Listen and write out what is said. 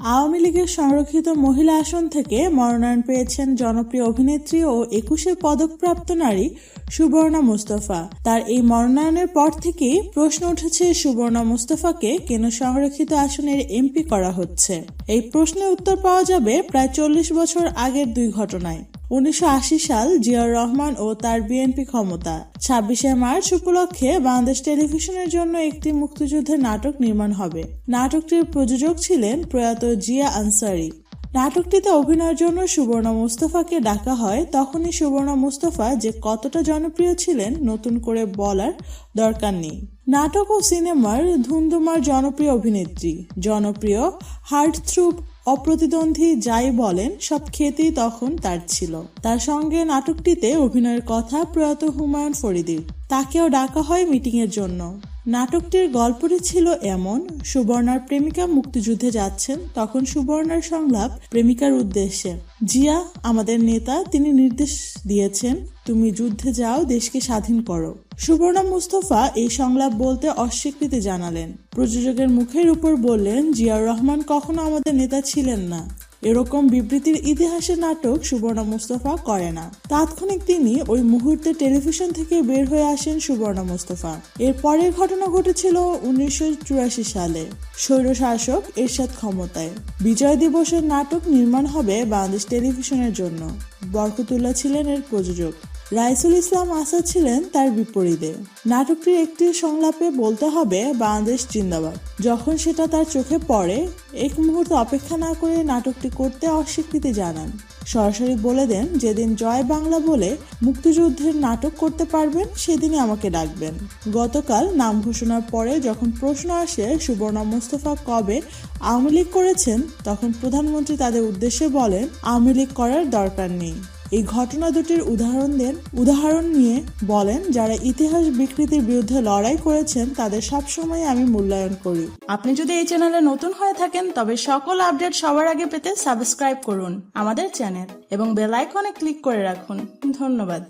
আওয়ামী লীগের সংরক্ষিত মহিলা আসন থেকে মনোনয়ন পেয়েছেন জনপ্রিয় অভিনেত্রী ও একুশে পদকপ্রাপ্ত নারী সুবর্ণা মুস্তফা। তার এই মনোনয়নের পর থেকেই প্রশ্ন উঠেছে সুবর্ণা মুস্তফাকে কেন সংরক্ষিত আসনের এমপি করা হচ্ছে? এই প্রশ্নের উত্তর পাওয়া যাবে প্রায় চল্লিশ বছর আগের দুই ঘটনায়। উনিশশো আশি সাল জিয়াউর রহমান ও তার বিএনপি ক্ষমতা। ছাব্বিশে মার্চ উপলক্ষে বাংলাদেশ টেলিভিশনের জন্য একটি মুক্তিযুদ্ধের নাটক নির্মাণ হবে। নাটকটির প্রযোজক ছিলেন প্রয়াত জিয়া আনসারি। নাটকটিতে অভিনয়ের জন্য সুবর্ণা মুস্তফাকে ডাকা হয়। তখনই সুবর্ণা মুস্তফা যে কতটা জনপ্রিয় ছিলেন, নতুন করে বলার দরকার নেই। নাটক ও সিনেমার ধুমধুমার জনপ্রিয় অভিনেত্রী, জনপ্রিয় হার্ট থ্রুপ অপ্রতিদ্বন্দ্বী যাই বলেন, সব খেতেই তখন তার ছিল। তার সঙ্গে নাটকটিতে অভিনয়ের কথা প্রয়াত হুমায়ুন ফরিদির। তাকেও ডাকা হয় মিটিংয়ের জন্য। নাটকটির গল্পটি ছিল এমন, সুবর্ণার প্রেমিকা মুক্তিযুদ্ধে যাচ্ছেন, তখন সুবর্ণার সংলাপ প্রেমিকার উদ্দেশ্যে। জিয়া, আমাদের নেতা, তিনি নির্দেশ দিয়েছেন, তুমি যুদ্ধে যাও, দেশকে স্বাধীন করো। সুবর্ণা মুস্তফা এই সংলাপ বলতে অস্বীকৃতি জানালেন। প্রযোজকের মুখের উপর বললেন, জিয়াউর রহমান কখনো আমাদের নেতা ছিলেন না। এরকম বিবৃতির ইতিহাসে নাটক সুবর্ণা মুস্তফা করে না। তাৎক্ষণিক তিনি ওই মুহূর্তে টেলিভিশন থেকে বের হয়ে আসেন সুবর্ণা মুস্তফা। এর পরের ঘটনা ঘটেছিল উনিশশো চুরাশি সালে। স্বৈরশাসক এরশাদ ক্ষমতায়। বিজয় দিবসের নাটক নির্মাণ হবে বাংলাদেশ টেলিভিশনের জন্য। বরকতুল্লাহ ছিলেন এর প্রযোজক। রাইসুল ইসলাম আসাদ ছিলেন তার বিপরীতে। নাটকটির একটি সংলাপে বলতে হবে বাংলাদেশ জিন্দাবাদ। যখন সেটা তার চোখে পড়ে, এক মুহূর্ত অপেক্ষা না করে নাটকটি করতে অস্বীকৃতি জানান। সরাসরি বলে দেন, যেদিন জয় বাংলা বলে মুক্তিযুদ্ধের নাটক করতে পারবেন, সেদিনই আমাকে ডাকবেন। গতকাল নাম ঘোষণার পরে যখন প্রশ্ন আসে সুবর্ণা মুস্তফা কবে আওয়ামী লীগ করেছেন, তখন প্রধানমন্ত্রী তাদের উদ্দেশ্যে বলেন, আওয়ামী লীগ করার দরকার নেই। এই ঘটনা দুটির উদাহরণ দেন, উদাহরণ নিয়ে বলেন, যারা ইতিহাস বিকৃতির বিরুদ্ধে লড়াই করেছেন, তাদের সবসময় আমি মূল্যায়ন করি। আপনি যদি এই চ্যানেলে নতুন হয়ে থাকেন, তবে সকল আপডেট সবার আগে পেতে সাবস্ক্রাইব করুন আমাদের চ্যানেল এবং বেল আইকনে ক্লিক করে রাখুন। ধন্যবাদ।